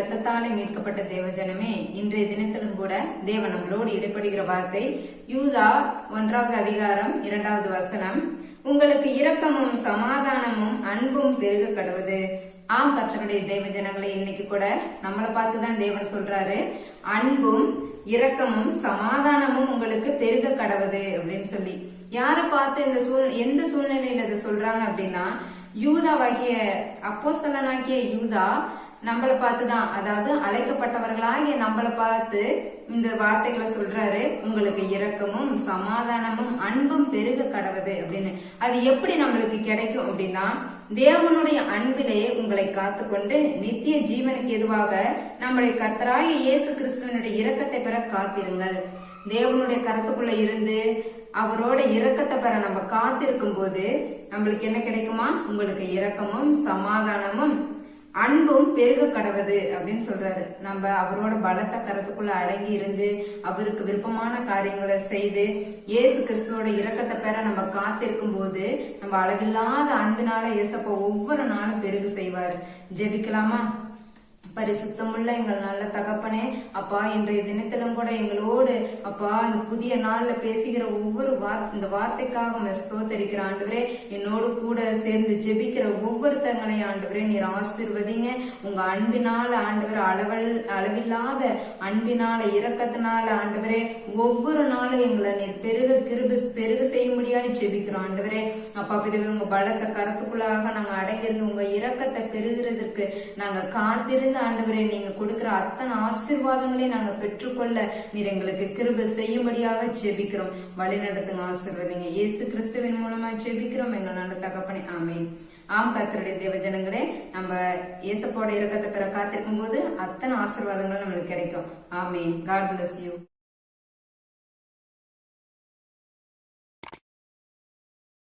ரத்தத்தாலே மீட்கப்பட்ட தேவஜனமே இன்றைய தினத்திலும் கூட தேவன் நம்மளோடு இடைப்படுகிற வார்த்தை யூதா ஒன்றாவது அதிகாரம் இரண்டாவது வசனம். உங்களுக்கு இரக்கமும் சமாதானமும் அன்பும் பெருக கடவுது ஆம் கர்த்தருடைய தெய்வ ஜனங்களை இன்னைக்கு கூட நம்மளை பார்த்துதான் தேவன் சொல்றாரு. அன்பும் இரக்கமும் சமாதானமும் உங்களுக்கு பெருக கடவுது அப்படின்னு சொல்லி. யாரை பார்த்து இந்த சூழ் எந்த சூழ்நிலையில இதை சொல்றாங்க அப்படின்னா யூதாவாகிய அப்போஸ்தலனாகிய யூதா நம்மளை பார்த்து தான் அதாவது அழைக்கப்பட்டவர்களாகிய நம்மளை பார்த்து இந்த வார்த்தைகளை சொல்றாரு. உங்களுக்கு இரக்கமும் சமாதானமும் அன்பும் பெருக கடவுது அப்படின்னு. அது எப்படி நம்மளுக்கு கிடைக்கும் அப்படின்னா தேவனுடைய அன்பிலே உங்களை காத்துக்கொண்டு நித்திய ஜீவனுக்கு எதுவாக நம்முடைய கர்த்தராய இயேசு கிறிஸ்துவனுடைய இரக்கத்தை பெற காத்திருங்கள். தேவனுடைய கருத்துக்குள்ள இருந்து அவரோட இரக்கத்தை பெற நம்ம காத்திருக்கும் போது நம்மளுக்கு என்ன கிடைக்குமா? உங்களுக்கு இரக்கமும் சமாதானமும் அன்பும் பெருக கடவுது அப்படின்னு சொல்றாரு. நம்ம அவரோட பலத்த கரத்துக்குள்ள அடங்கி இருந்து அவருக்கு விருப்பமான காரியங்களை செய்து இயேசு கிறிஸ்துவோட இரக்கத்தை பெற நம்ம காத்திருக்கும் போது நம்ம அளவில்லாத அன்பினால இயேசப்ப ஒவ்வொரு நாளும் பெருகு செய்வார். ஜெபிக்கலாமா? பரிசுத்தமுள்ள எங்கள் நல்ல தகப்பனே அப்பா இன்றைய தினத்திலும் கூட எங்களோடு அப்பா இந்த புதிய நாள்ல பேசுகிற ஒவ்வொரு வார்த்தை இந்த வார்த்தைக்காக ஸ்தோத்தரிக்கிற ஆண்டவரே என்னோடு கூட சேர்ந்து ஜெபிக்கிற ஒவ்வொருத்தங்களை ஆண்டவரே நீர் ஆசிர்வதிங்க. உங்க அன்பினால ஆண்டவர் அளவல் அளவில்லாத அன்பினால இரக்கத்தினால ஆண்டவரே ஒவ்வொரு நாளும் எங்களை நீர் பெருக கிருபி பெருக செய்ய முடியாது ஜெபிக்கிறோம் ஆண்டவரே. அப்பா உங்க பலத்த கரத்துக்குள்ளாக நாங்க அடங்கியிருந்து உங்க இரக்கத்தை பெறுகிறதற்கு நாங்க காத்திருந்து ஆண்டவரே நீங்க கொடுக்கிற அத்தனை ஆசீர்வாதங்களையும் நாங்க பெற்றுக்கொள்ள நீர் எங்களுக்கு கிருப செய்யும்படியாக ஜெபிக்கிறோம். வழி நடத்துங்க ஆசீர்வதிங்க. இயேசு கிறிஸ்துவின் மூலமா ஜெபிக்கிறோம். எங்க நல்ல தகப்பனே ஆமீன். ஆம் கர்த்தருடைய தேவஜனங்களே நம்ம இயேசப்போட இரக்கத்தை பெற காத்திருக்கும் போது அத்தனை ஆசீர்வாதங்களும் நம்மளுக்கு கிடைக்கும். ஆமீன். God bless you